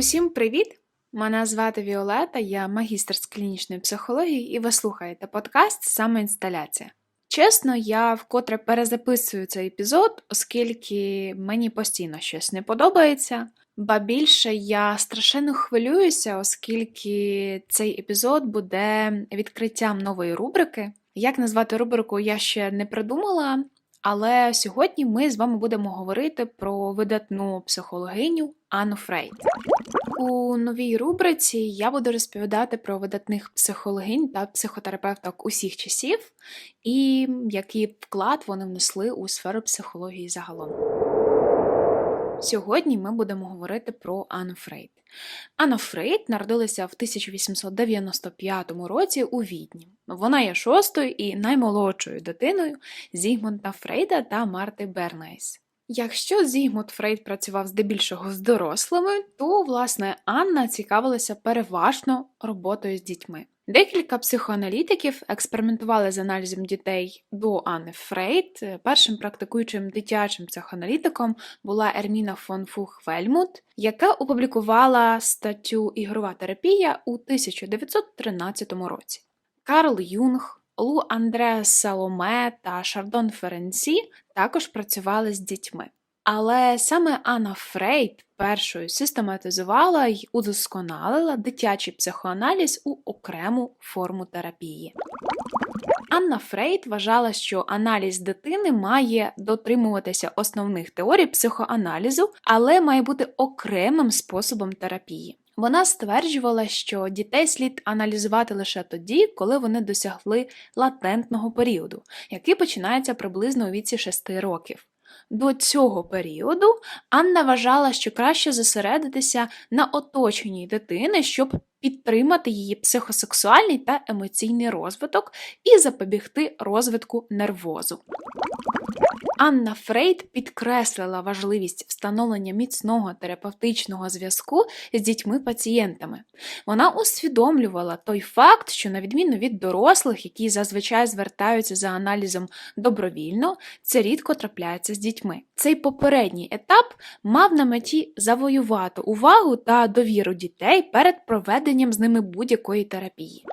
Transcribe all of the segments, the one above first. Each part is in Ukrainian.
Усім привіт! Мене звати Віолета, я магістр з клінічної психології, і ви слухаєте подкаст Самоінсталяція. Чесно, я вкотре перезаписую цей епізод, оскільки мені постійно щось не подобається. Ба більше я страшенно хвилююся, оскільки цей епізод буде відкриттям нової рубрики. Як назвати рубрику, я ще не придумала, але сьогодні ми з вами будемо говорити про видатну психологиню Анну Фрейд. У новій рубриці я буду розповідати про видатних психологинь та психотерапевток усіх часів і який вклад вони внесли у сферу психології загалом. Сьогодні ми будемо говорити про Анну Фрейд. Анна Фрейд народилася в 1895 році у Відні. Вона є шостою і наймолодшою дитиною Зігмунда Фрейда та Марти Бернайс. Якщо Зігмунд Фрейд працював здебільшого з дорослими, то власне Анна цікавилася переважно роботою з дітьми. Декілька психоаналітиків експериментували з аналізом дітей до Анни Фрейд. Першим практикуючим дитячим психоаналітиком була Ерміна фон Фух-Вельмут, яка опублікувала статтю Ігрова терапія у 1913 році. Карл Юнг Лу Андреа Саломе та Шардон Ференці також працювали з дітьми. Але саме Анна Фрейд першою систематизувала й удосконалила дитячий психоаналіз у окрему форму терапії. Анна Фрейд вважала, що аналіз дитини має дотримуватися основних теорій психоаналізу, але має бути окремим способом терапії. Вона стверджувала, що дітей слід аналізувати лише тоді, коли вони досягли латентного періоду, який починається приблизно у віці 6 років. До цього періоду Анна вважала, що краще зосередитися на оточенні дитини, щоб підтримати її психосексуальний та емоційний розвиток і запобігти розвитку нервозу. Анна Фрейд підкреслила важливість встановлення міцного терапевтичного зв'язку з дітьми-пацієнтами. Вона усвідомлювала той факт, що, на відміну від дорослих, які зазвичай звертаються за аналізом добровільно, це рідко трапляється з дітьми. Цей попередній етап мав на меті завоювати увагу та довіру дітей перед проведенням з ними будь-якої терапії.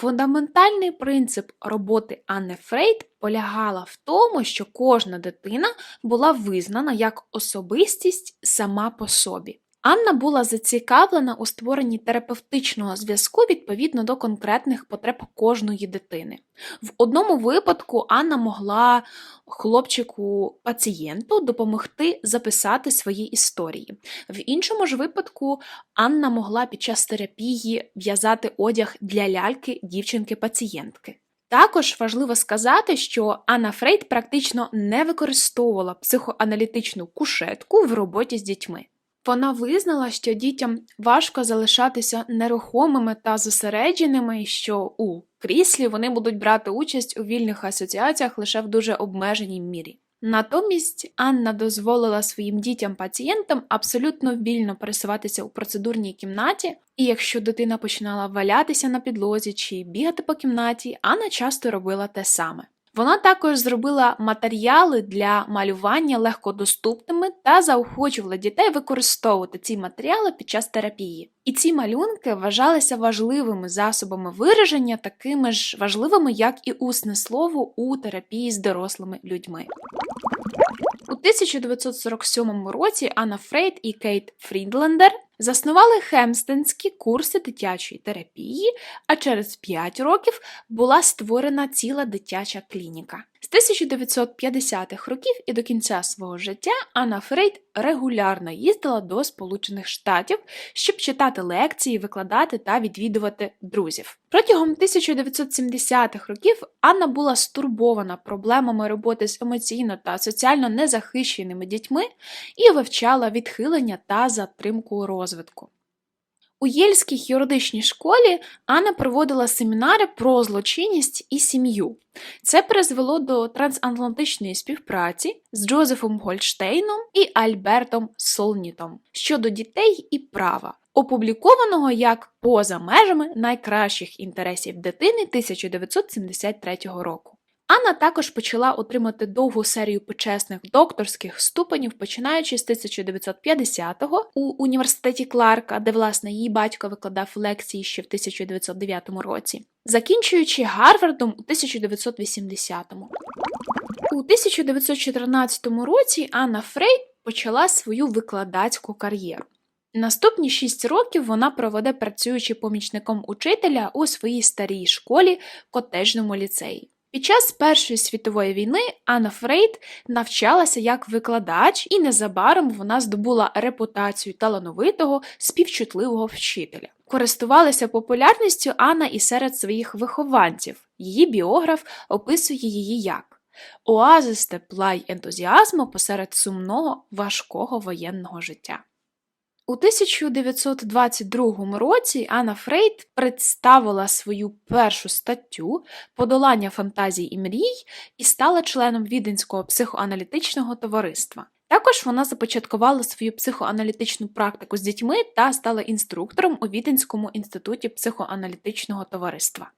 Фундаментальний принцип роботи Анни Фрейд полягала в тому, що кожна дитина була визнана як особистість сама по собі. Анна була зацікавлена у створенні терапевтичного зв'язку відповідно до конкретних потреб кожної дитини. В одному випадку Анна могла хлопчику пацієнту допомогти записати свої історії. В іншому ж випадку Анна могла під час терапії в'язати одяг для ляльки дівчинки-пацієнтки. Також важливо сказати, що Анна Фрейд практично не використовувала психоаналітичну кушетку в роботі з дітьми. Вона визнала, що дітям важко залишатися нерухомими та зосередженими, і що у кріслі вони будуть брати участь у вільних асоціаціях лише в дуже обмеженій мірі. Натомість Анна дозволила своїм дітям-пацієнтам абсолютно вільно пересуватися у процедурній кімнаті, і якщо дитина починала валятися на підлозі чи бігати по кімнаті, Анна часто робила те саме. Вона також зробила матеріали для малювання легкодоступними та заохочувала дітей використовувати ці матеріали під час терапії. І ці малюнки вважалися важливими засобами вираження, такими ж важливими, як і усне слово у терапії з дорослими людьми. У 1947 році Анна Фрейд і Кейт Фрідлендер заснували хемстенські курси дитячої терапії, а через 5 років була створена ціла дитяча клініка. З 1950-х років і до кінця свого життя Анна Фрейд регулярно їздила до Сполучених Штатів, щоб читати лекції, викладати та відвідувати друзів. Протягом 1970-х років Анна була стурбована проблемами роботи з емоційно та соціально незахищеними дітьми і вивчала відхилення та затримку розвитку. У Єльській юридичній школі Анна проводила семінари про злочинність і сім'ю. Це призвело до трансатлантичної співпраці з Джозефом Гольштейном і Альбертом Солнітом щодо дітей і права, опублікованого як поза межами найкращих інтересів дитини 1973 року. Анна також почала отримати довгу серію почесних докторських ступенів, починаючи з 1950-го у університеті Кларка, де власне її батько викладав лекції ще в 1909 році, закінчуючи Гарвардом у 1980-му. У 1914 році Анна Фрейд почала свою викладацьку кар'єру. Наступні шість років вона проведе працюючи помічником учителя у своїй старій школі котежному ліцеї. Під час Першої світової війни Анна Фрейд навчалася як викладач, і незабаром вона здобула репутацію талановитого, співчутливого вчителя. Користувалася популярністю Анна і серед своїх вихованців. Її біограф описує її як оазис тепла й ентузіазму посеред сумного, важкого воєнного життя. У 1922 році Анна Фрейд представила свою першу статтю Подолання фантазій і мрій і стала членом Віденського психоаналітичного товариства. Також вона започаткувала свою психоаналітичну практику з дітьми та стала інструктором у Віденському інституті психоаналітичного товариства.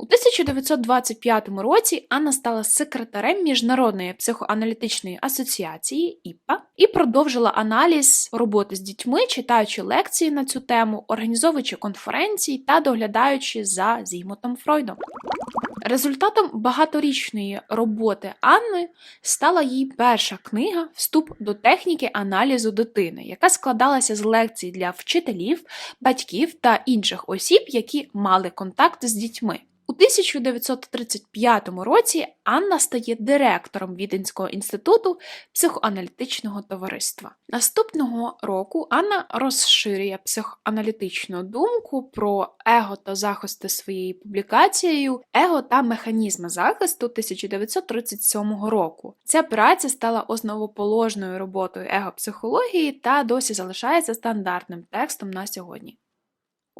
У 1925 році Анна стала секретарем Міжнародної психоаналітичної асоціації ІПА і продовжила аналіз роботи з дітьми, читаючи лекції на цю тему, організовуючи конференції та доглядаючи за Зігмутом Фройдом. Результатом багаторічної роботи Анни стала її перша книга Вступ до техніки аналізу дитини, яка складалася з лекцій для вчителів, батьків та інших осіб, які мали контакт з дітьми. У 1935 році Анна стає директором Віденського інституту психоаналітичного товариства. Наступного року Анна розширює психоаналітичну думку про его та захисти своєю публікацією Его та механізми захисту 1937 року. Ця праця стала основоположною роботою его-психології та досі залишається стандартним текстом на сьогодні.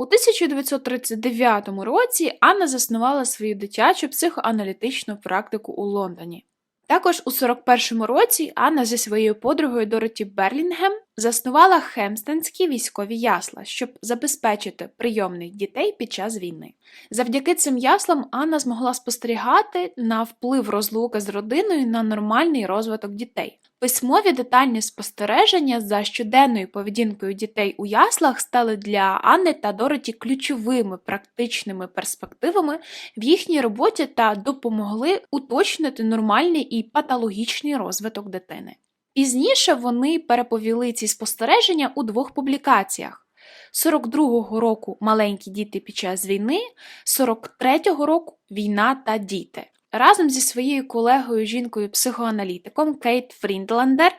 У 1939 році Анна заснувала свою дитячу психоаналітичну практику у Лондоні. Також у 41-му році Анна зі своєю подругою Дороті Берлінгем заснувала хемстенські військові ясла, щоб забезпечити прийомних дітей під час війни. Завдяки цим яслам Анна змогла спостерігати на вплив розлуки з родиною на нормальний розвиток дітей. Письмові детальні спостереження за щоденною поведінкою дітей у яслах стали для Анни та Дороті ключовими практичними перспективами в їхній роботі та допомогли уточнити нормальний і патологічний розвиток дитини. Пізніше вони переповіли ці спостереження у двох публікаціях. 42-го року Маленькі діти під час війни, 43-го року Війна та діти. Разом зі своєю колегою жінкою-психоаналітиком Кейт Фріндландер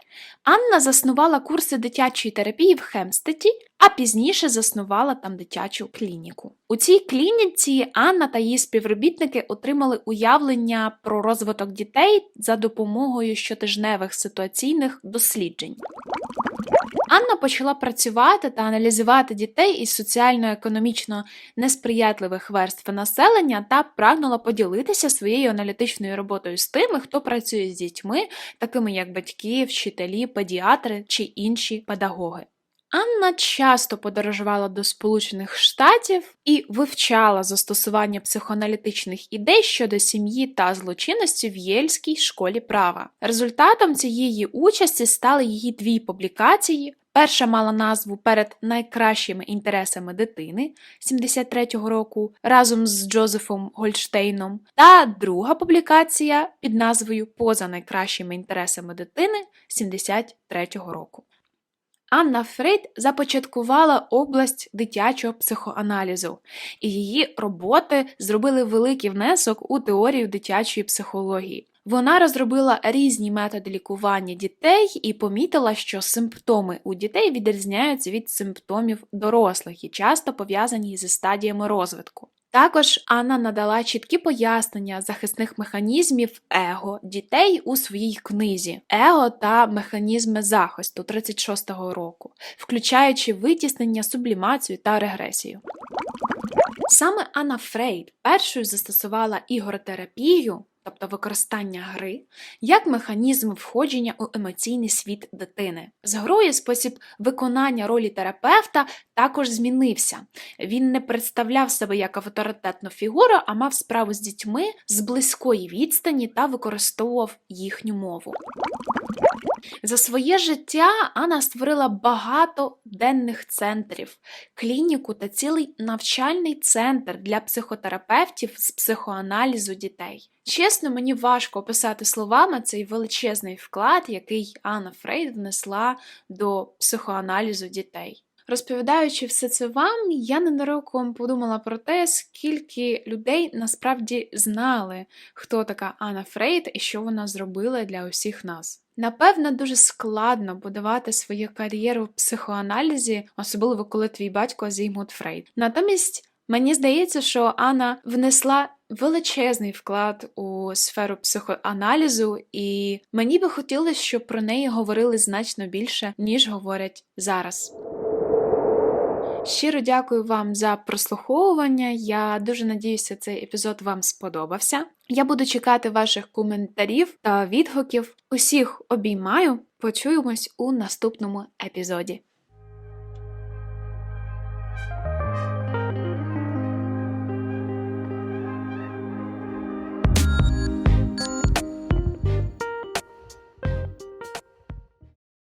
Анна заснувала курси дитячої терапії в Хемстеті, а пізніше заснувала там дитячу клініку. У цій клініці Анна та її співробітники отримали уявлення про розвиток дітей за допомогою щотижневих ситуаційних досліджень. Анна почала працювати та аналізувати дітей із соціально-економічно несприятливих верств населення та прагнула поділитися своєю аналітичною роботою з тими, хто працює з дітьми, такими як батьки, вчителі, педіатри чи інші педагоги. Анна часто подорожувала до Сполучених Штатів і вивчала застосування психоаналітичних ідей щодо сім'ї та злочинності в Єльській школі права. Результатом цієї участі стали її дві публікації. Перша мала назву Перед найкращими інтересами дитини 73-го року разом з Джозефом Гольштейном, та друга публікація під назвою Поза найкращими інтересами дитини 73-го року. Анна Фрейд започаткувала область дитячого психоаналізу, і її роботи зробили великий внесок у теорію дитячої психології. Вона розробила різні методи лікування дітей і помітила, що симптоми у дітей відрізняються від симптомів дорослих і часто пов'язані зі стадіями розвитку. Також Анна надала чіткі пояснення захисних механізмів его дітей у своїй книзі Его та механізми захисту 36-го року, включаючи витіснення, сублімацію та регресію. Саме Анна Фрейд першою застосувала ігротерапію тобто використання гри, як механізм входження у емоційний світ дитини. З грою спосіб виконання ролі терапевта також змінився. Він не представляв себе як авторитетну фігуру, а мав справу з дітьми з близької відстані та використовував їхню мову. За своє життя Анна створила багато денних центрів, клініку та цілий навчальний центр для психотерапевтів з психоаналізу дітей. Чесно, мені важко описати словами цей величезний вклад, який Анна Фрейд внесла до психоаналізу дітей. Розповідаючи все це вам, я ненароком подумала про те, скільки людей насправді знали, хто така Анна Фрейд і що вона зробила для усіх нас. Напевно, дуже складно будувати свою кар'єру в психоаналізі, особливо коли твій батько Зігмунд Фрейд. Натомість мені здається, що Анна внесла величезний вклад у сферу психоаналізу, і мені би хотілося, щоб про неї говорили значно більше, ніж говорять зараз. Щиро дякую вам за прослуховування. Я дуже надіюся, цей епізод вам сподобався. Я буду чекати ваших коментарів та відгуків. Усіх обіймаю. Почуємось у наступному епізоді.